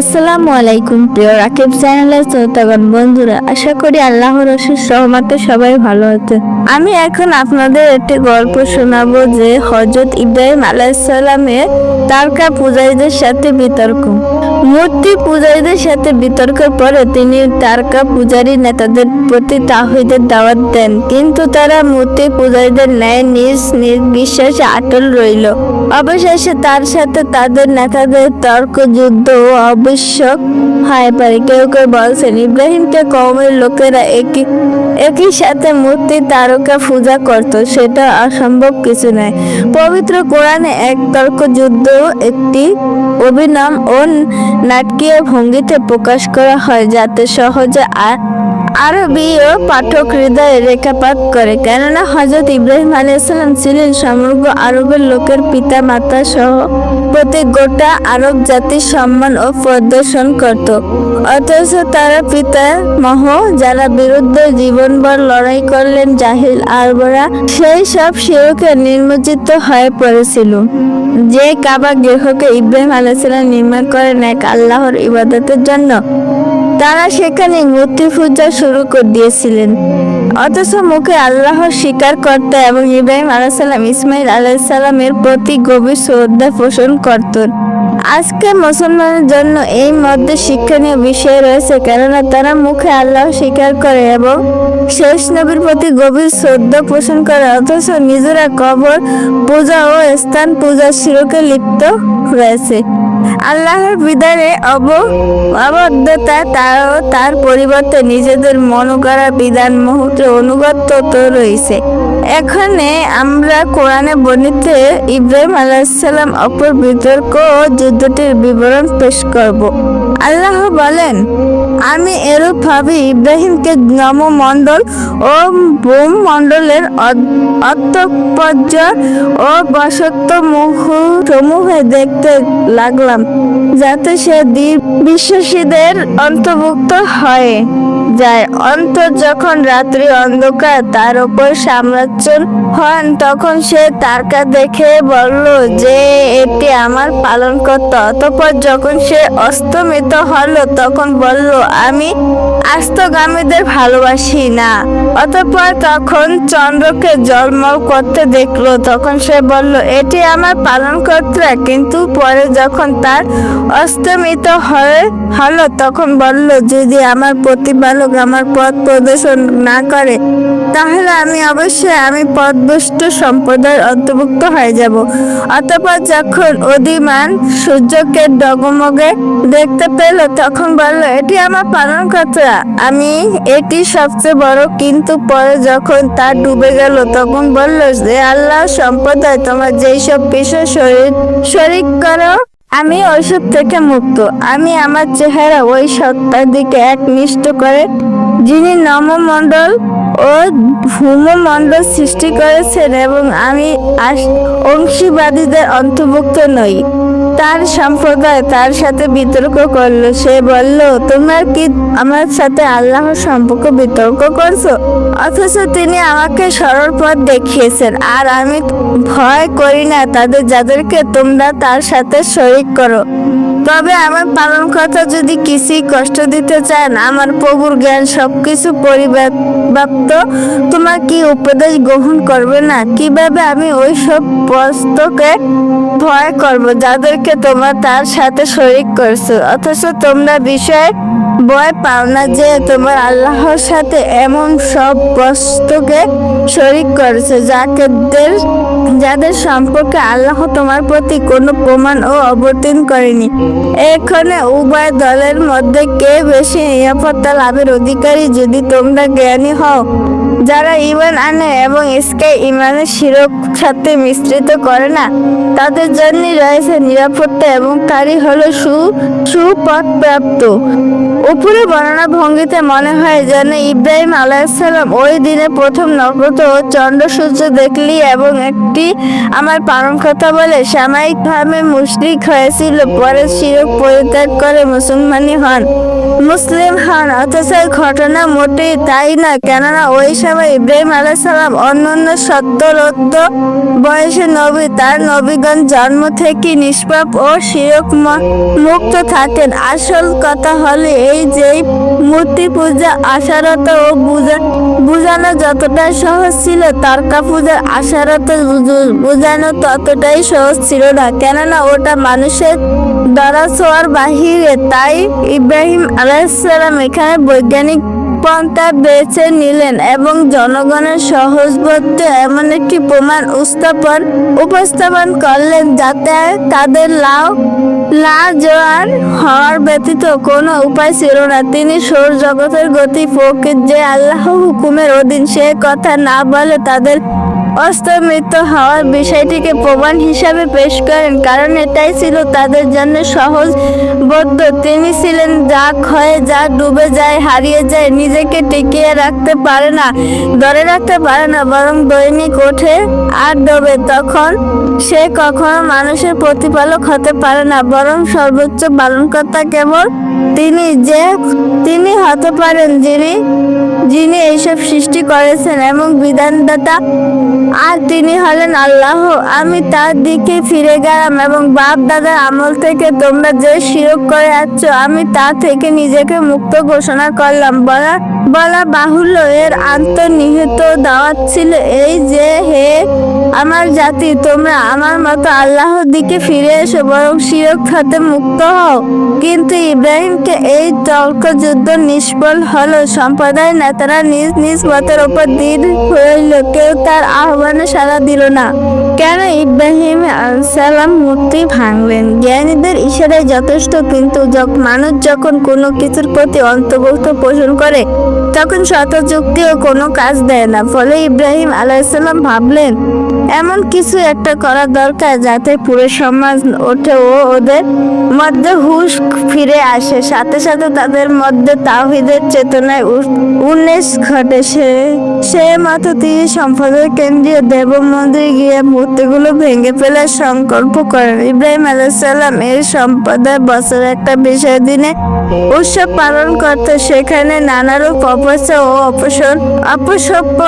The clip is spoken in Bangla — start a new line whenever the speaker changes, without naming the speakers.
আসসালামু আলাইকুম, প্রিয় রাকিব চ্যানেলের শ্রোতাগণ, বন্ধুরা, আশা করি আল্লাহর অশেষ সহমতে সবাই ভালো আছে। আমি এখন আপনাদের একটি গল্প শোনাবো যে হজরত ইব্রাহিম আলাইসাল্লামের তারকা পূজারীদের সাথে বিতর্ক। মূর্তি পূজারীদের সাথে বিতর্কের পরে তিনি তারকা পূজারী নেতাদের প্রতি তাহিদের দাওয়াত দেন, কিন্তু তারা মূর্তি পূজারীদের ন্যায় নিজ নিজ বিশ্বাসে আটল রইল। অবশেষে তার সাথে তাদের নেতাদের তর্ক যুদ্ধ ও আবশ্যক হয় পারে, কেউ কেউ বলছেন, ইব্রাহিমকে কমের লোকেরা একই একই সাথে মূর্তি তারকা পূজা করত, সেটা অসম্ভব কিছু নয়। পবিত্র কোরআনে এক তর্ক যুদ্ধ, একটি অভিনাম ও নাটকীয় ভঙ্গিতে প্রকাশ করা হয়, যাতে সহজে আর আরবীয় পাঠক হৃদয়ে রেখাপাত করে। কেননা হজরত ইব্রাহিম আলাইসাল্লাম ছিলেন সমগ্র আরবের লোকের পিতা মাতা সহ প্রতি গোটা আরব জাতির সম্মান ও প্রদর্শন করত। অথচ তারা পিতা মহ যারা বিরুদ্ধে জীবনভর লড়াই করলেন জাহিল আরবরা, সেই সব শিরকে নির্মজিত হয়ে পড়েছিল। যে কাবা গৃহকে ইব্রাহিম আলাইসাল্লাম নির্মাণ করেন এক আল্লাহর ইবাদতের জন্য। তারা সেখানে মূর্তি পূজা শুরু করে দিয়েছিলেন। অথচ মুখে আল্লাহর স্বীকার করত এবং ইব্রাহিম আলাইসাল্লাম ইসমাইল আলাইসাল্লামের প্রতি গভীর শ্রদ্ধা পোষণ করতেন। আজকে মুসলমানের জন্য এই মধ্যে শিক্ষণীয় বিষয় রয়েছে, কেননা তারা মুখে আল্লাহ স্বীকার করে এবং শেষ নবীর প্রতি গভীর শ্রদ্ধা পোষণ করে, অথচ নিজেরা কবর, পূজা ও স্থান পূজার শিরকে লিপ্ত রয়েছে আল্লাহর বিধানে অব অবদ্ধতা তাও তার পরিবর্তে নিজেদের মন করা বিধান মুহূর্তে অনুগত তো রয়েছে। এখানে আমরা কোরআনে বর্ণিত ইব্রাহিম আলাহিসাল্লাম অপর বিতর্ক যুদ্ধটির বিবরণ পেশ করব। আল্লাহ বলেন, আমি এরূপ ভাবে ইব্রাহিমকে নমমণ্ডল ও বোম মণ্ডলের অত্যপর্য ও বসত্ব সমূহে দেখতে লাগলাম, যাতে সে বিশ্বাসীদের অন্তর্ভুক্ত হয়। যায় অন্তর যখন রাত্রি অন্ধকার, তার উপর সাম্রাজ্য হন, তখন সে তারকা দেখে বলল যে, এটি আমার পালন করত অতপর যখন সে অস্তমিত হলো তখন বলল, আমি আস্তগামীদের ভালোবাসি না। অতপর তখন চন্দ্রকে জলমল করতে দেখল। তখন সে বলল, এটি আমার পালন করতে। কিন্তু পরে যখন তার অস্তমিত হয়ে হলো, তখন বলল, যদি আমার প্রতিপালক আমার পথ প্রদর্শন না করে, তাহলে আমি অবশ্যই আমি পথভ্রষ্ট সম্প্রদায়ের অন্তর্ভুক্ত হয়ে যাব। অতপর যখন অধিমান সূর্যকে ডগমগে দেখতে পেল তখন বলল, এটি আমার পালন কথা। আমি এটি সবচেয়ে বড়। কিন্তু পরে যখন তা ডুবে গেল, তখন বলল যে আল্লাহ সম্প্রদায় তোমার। যেই সব বিষয় শরীর, শরিক করো, আমি ওইসব থেকে মুক্ত। আমি আমার চেহারা ওই সত্তার দিকে একনিষ্ঠ করে, যিনি নমমণ্ডল ও ভূমমণ্ডল সৃষ্টি করেছেন এবং আমি অংশীবাদীদের অন্তর্ভুক্ত নই। তার সম্প্রদায় তার সাথে বিতর্ক করল। সে বলল, তোমার কি আমার সাথে আল্লাহর সম্পর্ক বিতর্ক করছ? অথচ তিনি আমাকে সরল পথ দেখিয়েছেন, আর আমি ভয় করি না। তাদের যাদেরকে তোমরা তার সাথে শরিক করো। তবে আমার পালন কথা যদি কিছুই কষ্ট দিতে চান, আমার প্রভুর জ্ঞান সবকিছু পরিব্যাপ্ত। তোমার কি উপদেশ গ্রহণ করবে না? কীভাবে আমি ওই সব প্রস্তকে ভয় করব, যাদেরকে তোমার তার সাথে শরিক করছ? অথচ তোমরা বিষয়ে ভয় পাও না যে তোমার আল্লাহর সাথে এমন সব বস্তুকে শরিক করেছে যাকে যাদের সম্পর্কে আল্লাহ তোমার প্রতি কোনো প্রমাণ ও অবতীর্ণ করেনি। এখানে উভয় দলের মধ্যে কে বেশি নিরাপত্তা লাভের অধিকারী যদি তোমরা জ্ঞানী হও? যারা ইমান আনে এবং ইসকে ইমানের শিরক সাথে মিশ্রিত করে না, তাদের জন্য রয়েছে নিরাপত্তা এবং তারই হলো সু সুপথ প্রাপ্ত উপরে বর্ণনা ভঙ্গিতে মনে হয় যেন ইব্রাহিম আলাইসাল্লাম ওই দিনে প্রথম নক্ষত্র ও চন্দ্র সূর্য দেখলি এবং একটি আমার পালন কথা বলে সাময়িকভাবে মুশরিক হয়েছিল, পরে শিরক পরিত্যাগ করে মুসলমানি হন। মুসলিম হন, অথচ ঘটনা মোটেই তাই না? কেননা ওই সময় ইব্রাহিম আলাইসাল্লাম অন্যান্য সত্তরোদ্ধ বয়সে নবী, তার নবীগণ জন্ম থেকে নিষ্পাপ ও শিরক মুক্ত থাকেন। আসল কথা হলো এই যে মূর্তি পূজা, আশারত ও বুঝা বুঝানো যতটা সহজ ছিল, তর্কা পূজার আশারত বুঝানো ততটাই সহজ ছিল না। কেননা ওটা মানুষের দ্বারা ছোঁয়ার বাহিরে। তাই ইব্রাহিম আলাইসালাম এখানে বৈজ্ঞানিক পন্থা বেছে নিলেন এবং জনগণের সহজবোধ্য এমন একটি প্রমাণ উপস্থাপন উপস্থাপন করলেন যাতে তাদের লাভ লাজোয়ার হওয়ার ব্যতীত কোনো উপায় ছিল না। তিনি সৌর জগতের গতি ফকির যে আল্লাহ হুকুমের অধীন সে কথা না বলে তাদের অস্তমিত হওয়ার বিষয়টিকে প্রমাণ হিসাবে পেশ করেন, কারণ এটাই ছিল তাদের জন্য সহজ বদ্ধ তিনি ছিলেন যা ক্ষয়ে যা ডুবে যায়, হারিয়ে যায়, নিজেকে টিকিয়ে রাখতে পারে না, ধরে রাখতে পারে না, বরং দৈনিক ওঠে আর ডোবে। তখন সে কখনো মানুষের প্রতিপালক হতে পারে না, বরং সর্বোচ্চ পালনকর্তা কেবল তিনি যে, তিনি হতে পারেন যিনি যিনি এইসব সৃষ্টি করেছেন এবং বিধানদাতা আর তিনি হলেন আল্লাহ। আমি তার দিকে ফিরে গেলাম এবং বাপ দাদার আমল থেকে তোমরা যে শিরক করে আছো আমি তা থেকে নিজেকে মুক্ত ঘোষণা করলাম। বলা বলা বাহুল্য এর আন্তর্নিহিত দাওয়াত ছিল এই যে, হে আমার জাতি, তোমরা আমার মতো আল্লাহর দিকে ফিরে এসো, বরং শিরক হতে মুক্ত হও। কিন্তু ইব্রাহিমকে এই তর্ক যুদ্ধ নিষ্ফল হলো। সম্প্রদায় নেতারা নিজ নিজ মতের ওপর দৃঢ় হইল। কেউ তার আহ্বানে সাড়া দিল না। কেন ইব্রাহিম সালাম মূর্তি ভাঙলেন? জ্ঞানীদের ইশারায় যথেষ্ট, কিন্তু মানুষ যখন কোনো কিছুর প্রতি অন্তর্ভুক্ত পোষণ করে তখন শত যুক্তিও কোনো কাজ দেয় না। ফলে ইব্রাহিম আলাইসাল্লাম ভাবলেন, এমন কিছু একটা করা দরকার যাতে পুরো সমাজ ওঠে ও ওদের মধ্যে হুশ ফিরে আসে। সাথে সাথে তাদের মধ্যে তাহিদের চেতনায় উন্মেষ ঘটে। সে সে মতো তিনি সম্পদের কেন্দ্রীয় দেব মন্দিরে গিয়ে মূর্তিগুলো ভেঙে ফেলার সংকল্প করেন। ইব্রাহিম আলাইসাল্লাম এই সম্প্রদায় বছর একটা বিশেষ দিনে উৎসব পালন করতে সেখানে নানারূপ ও অপসর অপসভ্য